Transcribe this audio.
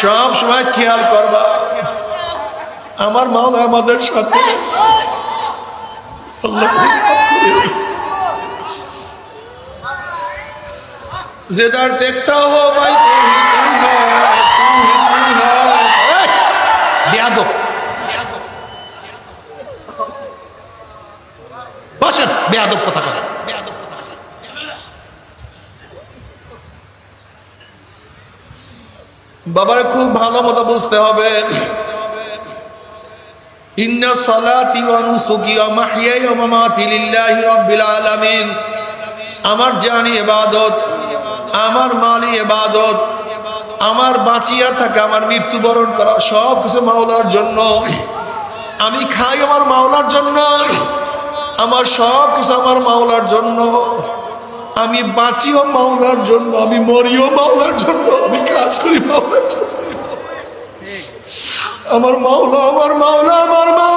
সব সময় খেয়াল করবা। আমার মা আমাদের সাথে। জেদার দেখতা হো ভাই বেয়াদব কথা বলেন বেয়াদব। কথা বাবার খুব ভালো মতো বুঝতে হবে। আমার জানি ইবাদত, আমার মালি ইবাদত, আমার বাঁচিয়া থাকা, আমার মৃত্যুবরণ করা সব কিছু মাওলার জন্য। আমি খাই আমার মাওলার জন্য, আমার সব কিছু আমার মাওলার জন্য। আমি বাঁচিও মাওলার জন্য, আমি মরিও মাওলার জন্য। শরীফ আমার মাওলা আমার মাওলা আমার মা